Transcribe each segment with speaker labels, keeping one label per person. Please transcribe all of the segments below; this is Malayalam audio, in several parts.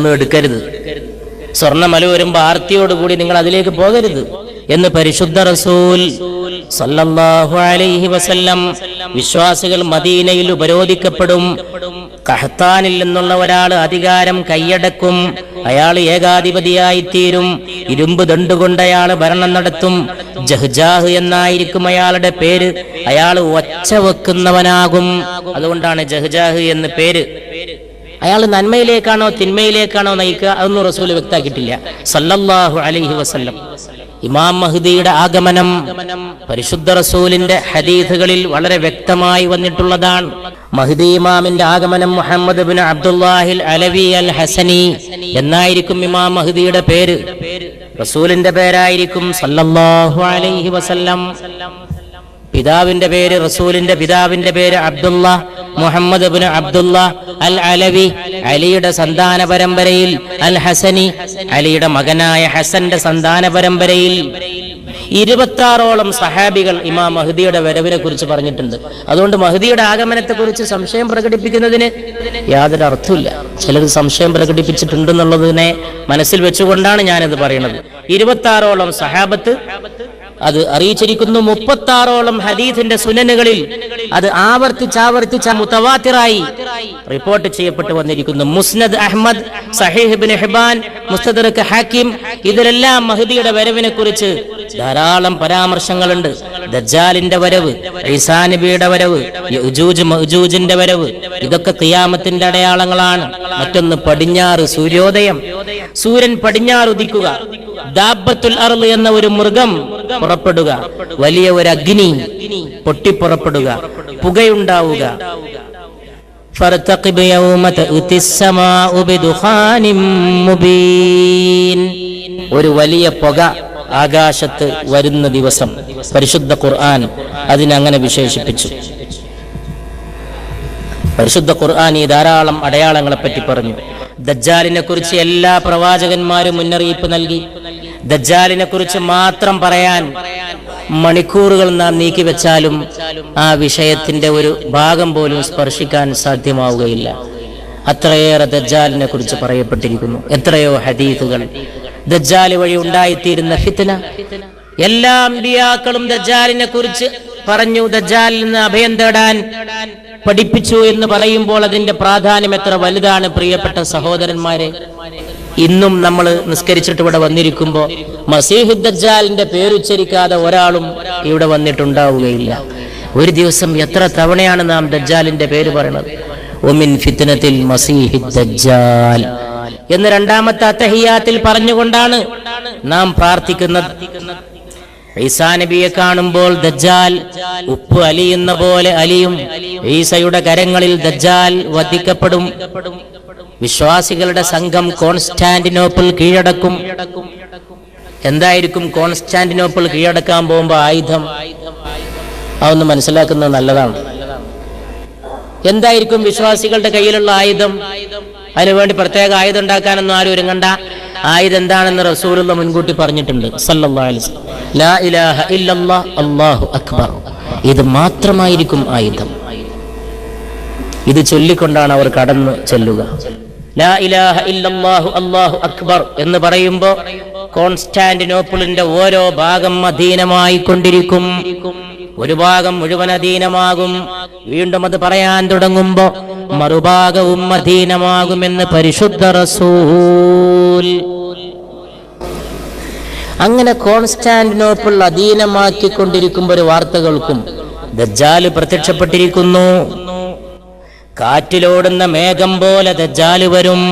Speaker 1: ഒന്നും എടുക്കരുത്. സ്വർണമല വരുമ്പോ ആർത്തിയോടുകൂടി നിങ്ങൾ അതിലേക്ക് പോകരുത് എന്ന് പരിശുദ്ധ റസൂൽ സല്ലല്ലാഹു അലൈഹി വസല്ലം വിശ്വാസികൾ മദീനയിൽ ഉപരോധിക്കപ്പെടും. കഹത്താനിൽ നിന്നുള്ള ഒരാൾ അധികാരം കൈയടക്കും. അയാൾ ഏകാധിപതിയായി തീരും. ഇരുമ്പ് ദണ്ടുകൊണ്ട് അയാൾ ഭരണം നടത്തും. ജഹ്ജാഹ് എന്നായിരിക്കും അയാളുടെ പേര്. അയാൾ ഒച്ച വെക്കുന്നവനാകും. അതുകൊണ്ടാണ് ജഹ്ജാഹ് എന്ന് പേര്. അയാൾ നന്മയിലേക്കാണോ തിന്മയിലേക്കാണോ നയിക്കുക അതൊന്നും റസൂൽ വ്യക്താക്കിയിട്ടില്ല സല്ലല്ലാഹു അലൈഹി വസല്ലം. ഇമാം മഹദിയുടെ ആഗമനം പരിശുദ്ധ റസൂലിന്റെ ഹദീഥുകളിൽ വളരെ വ്യക്തമായി വന്നിട്ടുള്ളതാണ്. മഹദി ഇമാമിന്റെ ആഗമനം മുഹമ്മദ് ബിൻ അബ്ദുല്ലാഹിൽ അലവി അൽ ഹസനി എന്നായിരിക്കും ഇമാം മഹദിയുടെ പേര്. റസൂലിന്റെ പേരായിരിക്കും സല്ലല്ലാഹു അലൈഹി വസല്ലം. പിതാവിന്റെ പേര് റസൂലിന്റെ പിതാവിന്റെ പേര് Abdullah Muhammad bin Abdullah al Alavi അലിയുടെ സന്താന പരമ്പരയിൽ അൽ ഹസനി അലിയുടെ മകനായ ഹസന്റെ സന്താന പരമ്പരയിൽ ഇരുപത്താറോളം സഹാബികൾ ഇമാം മഹദിയുടെ വരവിനെ കുറിച്ച് പറഞ്ഞിട്ടുണ്ട്. അതുകൊണ്ട് മഹദിയുടെ ആഗമനത്തെ കുറിച്ച് സംശയം പ്രകടിപ്പിക്കുന്നതിന് യാതൊരു അർത്ഥമില്ല ചിലർ സംശയം പ്രകടിപ്പിച്ചിട്ടുണ്ടെന്നുള്ളതിനെ മനസ്സിൽ വെച്ചുകൊണ്ടാണ് ഞാനിത് പറയുന്നത്. ഇരുപത്താറോളം സഹാബത്ത് അത് അറിയിച്ചിരിക്കുന്നു മുപ്പത്താറോളം ഹദീസിന്റെ സുനനുകളിൽ. അത് ആവർത്തിച്ചാവർത്തിച്ച മുത്തവാത്തിറായി റിപ്പോർട്ട് ചെയ്യപ്പെട്ടു വന്നിരിക്കുന്നു. മുസ്നദ് അഹമ്മദ് സഹീഹ് ബിൻ ഹിബാൻ മുസ്തദർക്ക് ഹാക്കിം ഇതിലെല്ലാം മഹദിയുടെ വരവിനെ കുറിച്ച് ധാരാളം പരാമർശങ്ങളുണ്ട്. ദജ്ജാലിന്റെ വരവ് ഈസാ നബിയുടെ വരവ് മഹജൂജിന്റെ വരവ് ഇതൊക്കെ തിയാമത്തിന്റെ അടയാളങ്ങളാണ്. മറ്റൊന്ന് പടിഞ്ഞാറ് സൂര്യോദയം. സൂര്യൻ പടിഞ്ഞാറ് ഉദിക്കുക. ദാബത്തുൽ അർദ് എന്ന ഒരു മൃഗം പുറപ്പെടുക. വലിയ ഒരു അഗ്നി പൊട്ടിപ്പുറപ്പെടുക പുകയുണ്ടാവുക. ഒരു വലിയ പുക ആകാശത്ത് വരുന്ന ദിവസം പരിശുദ്ധ ഖുർആൻ അതിനങ്ങനെ വിശേഷിപ്പിച്ചു. പരിശുദ്ധ ഖുർആൻ ഈ ധാരാളം അടയാളങ്ങളെ പറ്റി പറഞ്ഞു. ദജ്ജാലിനെ കുറിച്ച് എല്ലാ പ്രവാചകന്മാരും മുന്നറിയിപ്പ് നൽകി. ദജ്ജാലിനെ കുറിച്ച് മാത്രം പറയാൻ മണിക്കൂറുകൾ നാം നീക്കിവെച്ചാലും ആ വിഷയത്തിന്റെ ഒരു ഭാഗം പോലും സ്പർശിക്കാൻ സാധ്യമാവുകയില്ല. അത്രയേറെ ദജ്ജാലിനെ കുറിച്ച് പറയപ്പെട്ടിരിക്കുന്നു. എത്രയോ ഹദീസുകൾ. ദജ്ജാൽ വഴി ഉണ്ടായിത്തീരുന്ന ഫിത്തന എല്ലാ അമ്പിയാക്കളും ദജ്ജാലിനെ കുറിച്ച് പറഞ്ഞു ദജ്ജാലിൽ നിന്ന് അഭയം തേടാൻ പഠിപ്പിച്ചു എന്ന് പറയുമ്പോൾ അതിന്റെ പ്രാധാന്യം എത്ര വലുതാണ് പ്രിയപ്പെട്ട സഹോദരന്മാരെ? ഇന്നും നമ്മൾ നിസ്കരിച്ചിട്ട് ഇവിടെ വന്നിരിക്കുമ്പോൾ മസീഹുദ്ദാലിന്റെ പേരുച്ചരിക്കാതെ ഒരാളും ഇവിടെ വന്നിട്ടുണ്ടാവുകയില്ല. ഒരു ദിവസം എത്ര തവണയാണ് നാം ദജ്ജാലിന്റെ പേര് പറയണത്? ഒമിൻ ദജ്ജാൽ. എന്ന് രണ്ടാമത്തെ അത്തഹിയാത്തിൽ പറഞ്ഞുകൊണ്ടാണ് നാം പ്രാർത്ഥിക്കുന്നത്. ഈസാ നബിയെ കാണുമ്പോൾ ദജ്ജാൽ ഉപ്പ് അലിയുന്ന പോലെ അലിയും ഈസയുടെ കരങ്ങളിൽ ദജ്ജാൽ വധിക്കപ്പെടും. വിശ്വാസികളുടെ സംഘം കോൺസ്റ്റാന്റിനോപ്പിൾ കീഴടക്കും. എന്തായിരിക്കും കോൺസ്റ്റാന്റിനോപ്പിൾ കീഴടക്കാൻ പോകുമ്പോൾ ആയുധം? അതൊന്ന് മനസ്സിലാക്കുന്നത് നല്ലതാണ്. എന്തായിരിക്കും വിശ്വാസികളുടെ കയ്യിലുള്ള ആയുധം? അതിനുവേണ്ടി പ്രത്യേക ആയുധം ഉണ്ടാക്കാനൊന്നും ആരും ഒരുങ്ങണ്ട. ആയുധം എന്താണെന്ന് റസൂലുള്ള മുൻകൂട്ടി പറഞ്ഞിട്ടുണ്ട്. ലാ ഇലാഹ അല്ലാഹു അക്ബർ. ഇത് മാത്രമായിരിക്കും ആയുധം. ഇത് ചൊല്ലിക്കൊണ്ടാണ് അവർ കടന്നു ചെല്ലുക. ലാ ഇലാഹ അല്ലാഹു അക്ബർ എന്ന് പറയുമ്പോൾ കോൺസ്റ്റാന്റിനോപ്പിളിന്റെ ഓരോ ഭാഗം അധീനമായി കൊണ്ടിരിക്കും ഒരു ഭാഗം മുഴുവൻ അധീനമാകും. വീണ്ടും അത് പറയാൻ തുടങ്ങുമ്പോ മറുഭാഗവും അധീനമാകുമെന്ന് പരിശുദ്ധ റസൂൽ. അങ്ങനെ കോൺസ്റ്റാന്റിനോപ്പിൾ അധീനമാക്കിക്കൊണ്ടിരിക്കുമ്പോൾ ഒരു വാർത്ത കേൾക്കും. ദജ്ജാൽ പ്രത്യക്ഷപ്പെട്ടിരിക്കുന്നു. കാറ്റിലോടുന്ന മേഘം പോലെ ദജ്ജാൽ വരും.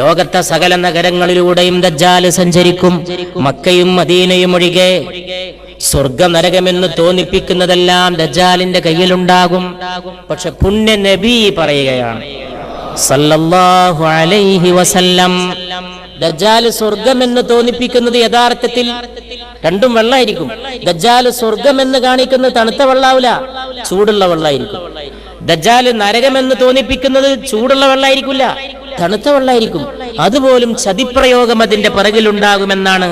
Speaker 1: ലോകത്തെ സകല നഗരങ്ങളിലൂടെയും ദജ്ജാൽ സഞ്ചരിക്കും. മക്കയും മദീനയും ഒഴികെ സ്വർഗ നരകമെന്ന് തോന്നിപ്പിക്കുന്നതെല്ലാം ദജ്ജാലിന്റെ കയ്യിലുണ്ടാകും. പക്ഷെ പുണ്യ നബി പറയുകയാണ് സല്ലല്ലാഹു അലൈഹി വസല്ലം ദജ്ജാൽ സ്വർഗമെന്ന് തോന്നിപ്പിക്കുന്നത് യഥാർത്ഥത്തിൽ രണ്ടും വെള്ളമായിരിക്കും ദജ്ജാൽ സ്വർഗമെന്ന് കാണിക്കുന്നത് തണുത്ത വെള്ളാവില്ല ചൂടുള്ള വെള്ളമായിരിക്കും ദജ്ജാൽ നരകമെന്ന് തോന്നിപ്പിക്കുന്നത് ചൂടുള്ള വെള്ളമായിരിക്കില്ല തണുത്ത വെള്ളമായിരിക്കും അതുപോലും ചതിപ്രയോഗം അതിന്റെ പിറകിലുണ്ടാകുമെന്നാണ്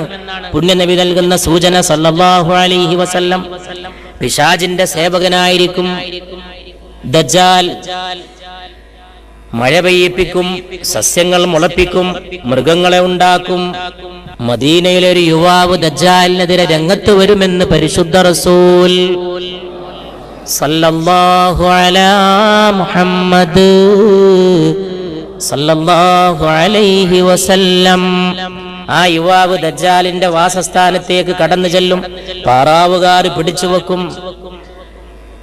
Speaker 1: പുണ്യനബി നൽകുന്ന സൂചന സല്ലല്ലാഹു അലൈഹി വസല്ലം. പിശാജിന്റെ സേവകനായിരിക്കും ദജ്ജാൽ. മഴ പെയ്യിപ്പിക്കും സസ്യങ്ങൾ മുളപ്പിക്കും മൃഗങ്ങളെ ഉണ്ടാക്കും. മദീനയിലെ ഒരു യുവാവ് ദജ്ജാലിനെതിരെ രംഗത്ത് വരുമെന്ന് പരിശുദ്ധ റസൂൽ സല്ലല്ലാഹു അലാ മുഹമ്മദ് സല്ലല്ലാഹു അലൈഹി വസല്ലം. ആ യുവാവ് ദജ്ജാലിന്റെ വാസസ്ഥാനത്തേക്ക് കടന്നു ചെല്ലും. പാറാവുകാർ പിടിച്ചു വെക്കും.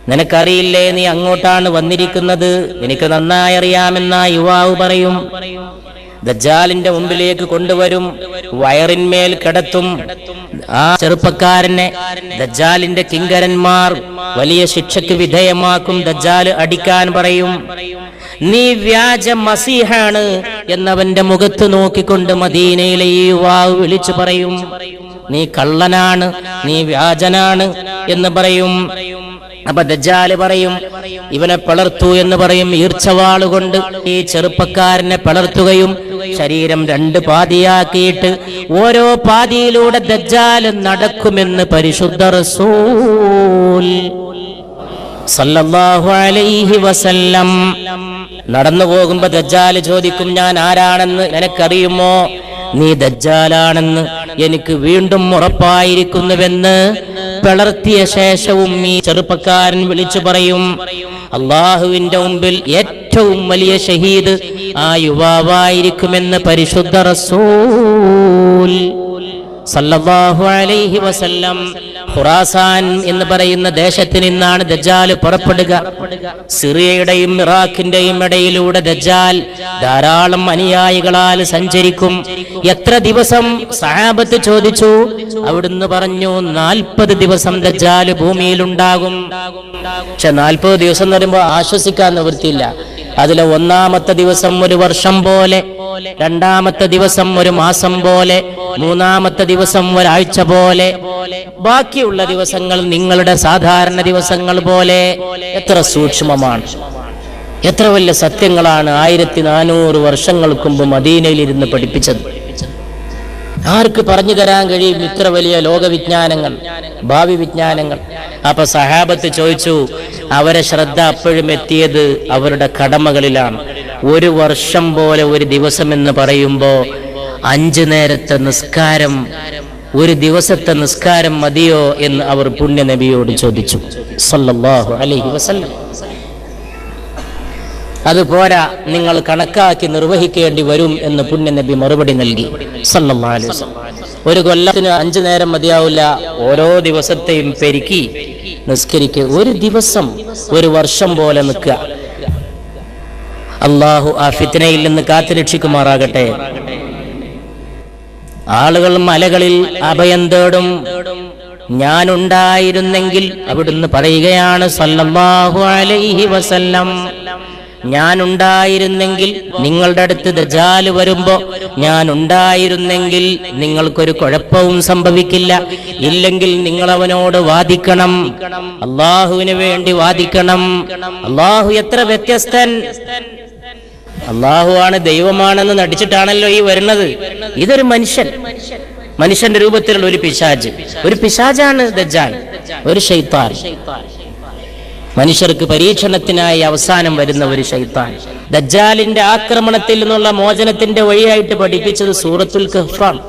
Speaker 1: നിനക്കറിയില്ലേ നീ അങ്ങോട്ടാണ് വന്നിരിക്കുന്നത്? എനിക്ക് നന്നായി അറിയാമെന്ന യുവാവ് പറയും. ദജ്ജാലിന്റെ മുമ്പിലേക്ക് കൊണ്ടുവരും. വയറിന്മേൽ കിടത്തും. ആ ചെറുപ്പക്കാരനെ ദജ്ജാലിന്റെ കിങ്കരന്മാർ വലിയ ശിക്ഷയ്ക്ക് വിധേയമാക്കും. ദജ്ജാൽ അടിക്കാൻ പറയും നീ വ്യാജ മസീഹാണ് എന്നവന്റെ മുഖത്ത് നോക്കിക്കൊണ്ട് മദീനയിലെ ഈ യുവാവ് വിളിച്ചു പറയും നീ കള്ളനാണ് നീ വ്യാജനാണ് എന്ന് പറയും. അപ്പൊ ദജ്ജാൽ പറയും ഇവനെ പിളർത്തു എന്ന് പറയും ഈർച്ചവാളുകൊണ്ട്. ഈ ചെറുപ്പക്കാരനെ പിളർത്തുകയും ശരീരം രണ്ട് പാതിയാക്കിയിട്ട് ഓരോ പാതിയിലൂടെ ദജ്ജാൽ നടക്കുമെന്ന് പരിശുദ്ധ റസൂൽ അലൈഹി വസല്ലം നടന്നു പോകുമ്പോ ദജ്ജാൽ ചോദിക്കും ഞാൻ ആരാണെന്ന് നിനക്കറിയുമോ? നീ ദജ്ജാലാണെന്ന് എനിക്ക് വീണ്ടും ഉറപ്പായിരിക്കുന്നുവെന്ന്. പിളർത്തിയ ശേഷവും ഈ ചെറുപ്പക്കാരൻ വിളിച്ചു പറയും അള്ളാഹുവിന്റെ മുമ്പിൽ ഏറ്റവും വലിയ ഷഹീദ് ആ യുവാവായിരിക്കുമെന്ന് പരിശുദ്ധ റസൂൽ. സല്ലല്ലാഹു അലൈഹി വസല്ലം ഖുറാസാൻ എന്ന് പറയുന്ന ദേശത്ത് നിന്നാണ് ദജാൽ പുറപ്പെടുക. സിറിയയുടെയും ഇറാഖിന്റെയും ഇടയിലൂടെ ദജാൽ ധാരാളം അനുയായികളാൽ സഞ്ചരിക്കും. എത്ര ദിവസം സഹാബത്ത് ചോദിച്ചു? അവിടുന്ന് പറഞ്ഞു നാൽപ്പത് ദിവസം ദജ്ജാൽ ഭൂമിയിലുണ്ടാകും. പക്ഷെ നാൽപ്പത് ദിവസം എന്ന് പറയുമ്പോൾ ആശ്വസിക്കാൻ നിവൃത്തിയില്ല. അതിലെ ഒന്നാമത്തെ ദിവസം ഒരു വർഷം പോലെ രണ്ടാമത്തെ ദിവസം ഒരു മാസം പോലെ മൂന്നാമത്തെ ദിവസം ഒരാഴ്ച പോലെ. ബാക്കിയുള്ള ദിവസങ്ങൾ നിങ്ങളുടെ സാധാരണ ദിവസങ്ങൾ പോലെ. എത്ര സൂക്ഷ്മമാണ്. എത്ര വലിയ സത്യങ്ങളാണ് ആയിരത്തി നാനൂറ് വർഷങ്ങൾക്ക് മുമ്പ് മദീനയിൽ ഇരുന്ന് പഠിപ്പിച്ചത്. ആർക്ക് പറഞ്ഞു തരാൻ കഴിയും ഇത്ര വലിയ ലോകവിജ്ഞാനങ്ങൾ ഭാവി വിജ്ഞാനങ്ങൾ? അപ്പൊ സഹാബത്ത് ചോദിച്ചു അവരെ ശ്രദ്ധ അപ്പോഴും എത്തിയത് അവരുടെ കടമകളിലാണ്. ഒരു വർഷം പോലെ ഒരു ദിവസം എന്ന് പറയുമ്പോ അഞ്ചു നേരത്തെ നിസ്കാരം ഒരു ദിവസത്തെ നിസ്കാരം മതിയോ എന്ന് അവർ പുണ്യനബിയോട് ചോദിച്ചു. സല്ലല്ലാഹു അലൈഹി വസല്ലം. അത് പോരാ നിങ്ങൾ കണക്കാക്കി നിർവഹിക്കേണ്ടി വരും എന്ന് പുണ്യനബി മറുപടി നൽകി. സല്ലല്ലാഹു. ഒരു കൊല്ലത്തിന് അഞ്ചു നേരം മതിയാവില്ല. ഓരോ ദിവസത്തെയും പെരുക്കി നിസ്കരിക്കുക. ഒരു ദിവസം ഒരു വർഷം പോലെ നിൽക്കുക. അള്ളാഹു ആ ഫിത്തനയിൽ നിന്ന് കാത്തുരക്ഷിക്കുമാറാകട്ടെ ആളുകൾ മലകളിൽ അഭയം തേടും. ഞാനുണ്ടായിരുന്നെങ്കിൽ അവിടുന്ന് പറയുകയാണ് സല്ലല്ലാഹു അലൈഹി വസല്ലം. ഞാനുണ്ടായിരുന്നെങ്കിൽ നിങ്ങളുടെ അടുത്ത് ദജാൽ വരുമ്പോ ഞാനുണ്ടായിരുന്നെങ്കിൽ നിങ്ങൾക്കൊരു കുഴപ്പവും സംഭവിക്കില്ല. ഇല്ലെങ്കിൽ നിങ്ങൾ അവനോട് വാദിക്കണം. അള്ളാഹുവിന് വേണ്ടി വാദിക്കണം. അള്ളാഹു എത്ര വ്യത്യസ്തൻ. അള്ളാഹു ആണ് ദൈവമാണെന്ന് നടിച്ചിട്ടാണല്ലോ ഈ വരുന്നത്. ഇതൊരു മനുഷ്യൻ. മനുഷ്യന്റെ രൂപത്തിലുള്ള ഒരു പിശാജ് ഒരു പിശാജാണ് ദജാൻ ഒരു ഷെയ്ത്താൻ മനുഷ്യർക്ക് പരീക്ഷണത്തിനായി അവസാനം വരുന്ന ഒരു ശൈത്താൻ. ദജ്ജാലിന്റെ ആക്രമണത്തിൽ നിന്നുള്ള മോചനത്തിന്റെ വഴിയായിട്ട് പഠിപ്പിച്ചത് സൂറത്തുൽ കഹ്ഫാണ്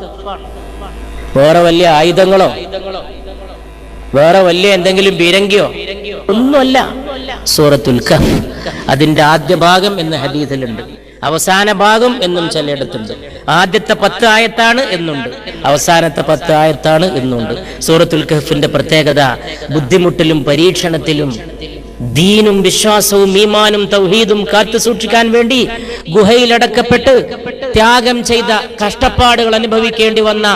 Speaker 1: വേറെ വലിയ ആയുധങ്ങളോ വേറെ വലിയ എന്തെങ്കിലും ബീരങ്കിയോ? ഒന്നുമല്ല. സൂറത്തുൽ കഹ് അതിന്റെ ആദ്യ ഭാഗം എന്ന് ഹദീസിലുണ്ട്. അവസാന ഭാഗം എന്നും ചിലയിടത്തുണ്ട്. ആദ്യത്തെ പത്ത് ആയത്താണ് എന്നുണ്ട്. അവസാനത്തെ പത്ത് ആയത്താണ് എന്നുണ്ട്. സൂറത്തുൽ കഹഫിന്റെ പ്രത്യേകത ബുദ്ധിമുട്ടിലും പരീക്ഷണത്തിലും ദീനും വിശ്വാസവും ഈമാനും തൗഹീദും കാത്തു സൂക്ഷിക്കാൻ വേണ്ടി ഗുഹയിലടക്കപ്പെട്ട് ത്യാഗം ചെയ്ത കഷ്ടപ്പാടുകൾ അനുഭവിക്കേണ്ടി വന്ന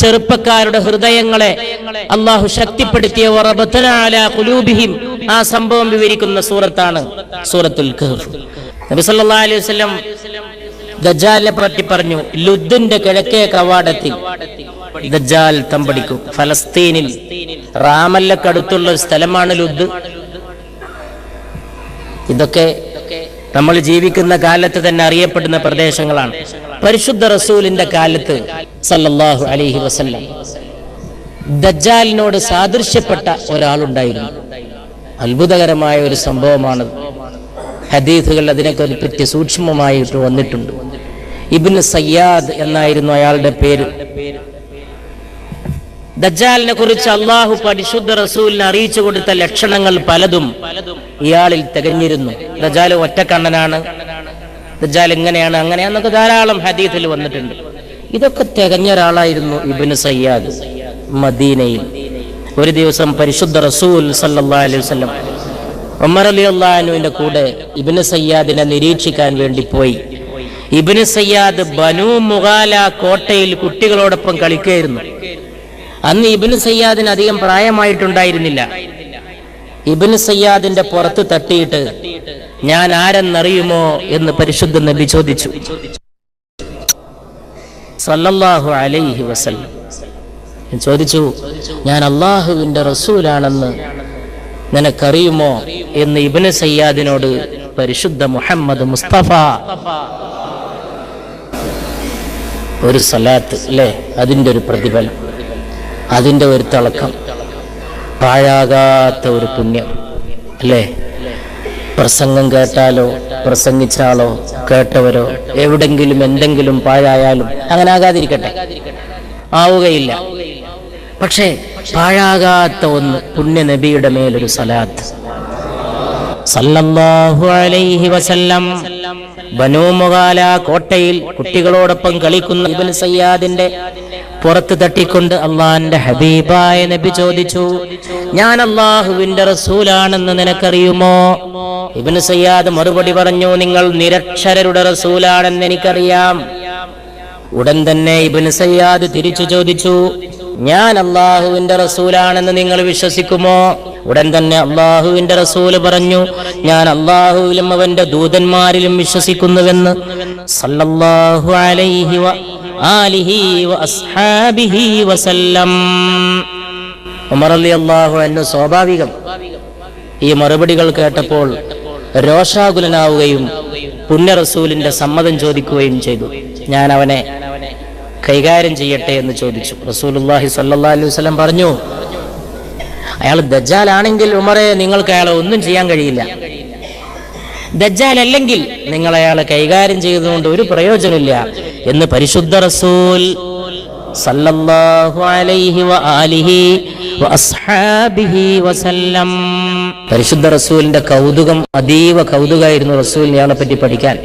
Speaker 1: ചെറുപ്പക്കാരുടെ ഹൃദയങ്ങളെ അള്ളാഹു ശക്തിപ്പെടുത്തിയ കുലൂബിഹിം ആ സംഭവം വിവരിക്കുന്ന സൂറത്താണ് സൂറത്തുൽ നബി അലൈഹി വസല്ലം ദജ്ജാലിനെ പറ്റി പറഞ്ഞു ലുദ്ദിന്റെ കിഴക്കേ കവാടത്തിൽ ദജാൽ തമ്പടിക്കും. ഫലസ്തീനിൽ റാമല്ലക്കടുത്തുള്ള ഒരു സ്ഥലമാണ് ലുദ്. ഇതൊക്കെ നമ്മൾ ജീവിക്കുന്ന കാലത്ത് തന്നെ അറിയപ്പെടുന്ന പ്രദേശങ്ങളാണ്. പരിശുദ്ധ റസൂലിന്റെ കാലത്ത് സല്ലല്ലാഹു അലൈഹി വസല്ലം ദജ്ജാലിനോട് സാദൃശ്യപ്പെട്ട ഒരാളുണ്ടായിരുന്നു. അത്ഭുതകരമായ ഒരു സംഭവമാണ്. ഹദീസുകൾ അതിനൊക്കെ പറ്റി സൂക്ഷ്മമായിട്ട് വന്നിട്ടുണ്ട്. ഇബിൻ സയ്യാദ് എന്നായിരുന്നു അയാളുടെ പേര്. ദജ്ജാലിനെ കുറിച്ച് അള്ളാഹു പരിശുദ്ധ റസൂലിനെ അറിയിച്ചു കൊടുത്ത ലക്ഷണങ്ങൾ പലതും ഇയാളിൽ തികഞ്ഞിരുന്നു. ദജ്ജാൽ ഒറ്റക്കണ്ണനാണ്. ദജ്ജാൽ ഇങ്ങനെയാണ് അങ്ങനെയാന്നൊക്കെ ധാരാളം ഹദീത്തിൽ വന്നിട്ടുണ്ട്. ഇതൊക്കെ തികഞ്ഞ ഒരാളായിരുന്നു ഇബിന് സയ്യാദ് മദീനയിൽ. ഒരു ദിവസം പരിശുദ്ധ റസൂൽ സല്ലല്ലാഹു അലൈഹി വസല്ലം ഉമർ അലി അള്ളഹാനുവിന്റെ കൂടെ ഇബിന് സയ്യാദിനെ നിരീക്ഷിക്കാൻ വേണ്ടി പോയി. ഇബിന് സയ്യാദ് ബനു മുഗാല കോട്ടയിൽ കുട്ടികളോടൊപ്പം കളിക്കുകയായിരുന്നു. അന്ന് ഇബിന് സയ്യാദിന് അധികം പ്രായമായിട്ടുണ്ടായിരുന്നില്ല. ഇബിന് സയ്യാദിന്റെ പുറത്ത് തട്ടിയിട്ട് ഞാൻ ആരെന്നറിയുമോ എന്ന് പരിശുദ്ധ നബി ചോദിച്ചു. സല്ലല്ലാഹു അലൈഹി വസല്ലം. ചോദിച്ചു ഞാൻ അള്ളാഹുവിന്റെ റസൂലാണെന്ന് നിനക്കറിയുമോ? എന്ന് ഇബിന് സയ്യാദിനോട് പരിശുദ്ധ മുഹമ്മദ് മുസ്തഫ ഒരു സലാത്ത് അല്ലേ? അതിന്റെ ഒരു പ്രതിഫലം. അതിന്റെ ഒരു തിളക്കം. പാഴാകാത്ത ഒരു പുണ്യം. അല്ലേ? പ്രസംഗം കേട്ടാലോ പ്രസംഗിച്ചാലോ കേട്ടവരോ എവിടെങ്കിലും എന്തെങ്കിലും പാഴായാലും അങ്ങനെ ആകാതിരിക്കട്ടെ. ആവുകയില്ല. പക്ഷേ പാഴാകാത്ത ഒന്ന് പുണ്യ നബിയുടെ മേലൊരു സലാത്ത്. സല്ലല്ലാഹു അലൈഹി വസല്ലം. കോട്ടയിൽ കുട്ടികളോടൊപ്പം കളിക്കുന്ന ഇബൻ സയ്യാദിന്റെ പുറത്ത് തട്ടിക്കൊണ്ട് അള്ളാന്റെ ഹബീബായ നബി ചോദിച്ചു ഞാൻ അള്ളാഹുവിന്റെ റസൂലാണെന്ന് നിനക്കറിയുമോ? ഇവന് സയ്യാദ് മറുപടി പറഞ്ഞു നിങ്ങൾ നിരക്ഷരരുടെ റസൂലാണെന്ന് എനിക്കറിയാം. ഉടൻ തന്നെ ഇബിൻ സയ്യാദ് തിരിച്ചു ചോദിച്ചു ഞാൻ അള്ളാഹുവിന്റെ റസൂലാണെന്ന് നിങ്ങൾ വിശ്വസിക്കുമോ? ഉടൻ തന്നെ അള്ളാഹുവിന്റെ റസൂൽ പറഞ്ഞു ഞാൻ അള്ളാഹുവിലും അവന്റെ ദൂതന്മാരിലും വിശ്വസിക്കുന്നുവെന്ന് സല്ലല്ലാഹു അലൈഹി ആലിഹി വ അസ്ഹാബിഹി വസല്ലം. ഉമർ അലി അള്ളാഹു അന്നു സ്വാഭാവികം ഈ മറുപടികൾ കേട്ടപ്പോൾ രോഷാകുലനാവുകയും പുണ്യ റസൂലിന്റെ സമ്മതം ചോദിക്കുകയും ചെയ്തു. ഞാൻ അവനെ കൈകാര്യം ചെയ്യട്ടെ എന്ന് ചോദിച്ചു. റസൂലുല്ലാഹി സല്ലല്ലാഹു അലൈഹി വസല്ലം പറഞ്ഞു അയാൾ ദജ്ജാലാണെങ്കിൽ ഉമറെ നിങ്ങൾക്ക് അയാളെ ഒന്നും ചെയ്യാൻ കഴിയില്ല. ദജ്ജാൽ അല്ലെങ്കിൽ നിങ്ങൾ അയാളെ കൈകാര്യം ചെയ്തുകൊണ്ട് ഒരു പ്രയോജനമില്ല എന്ന് പരിശുദ്ധ റസൂൽ പരിശുദ്ധ റസൂലിന്റെ കൗതുകം അതീവ കൗതുകമായിരുന്നു റസൂലിനെ പറ്റി പഠിക്കാൻ.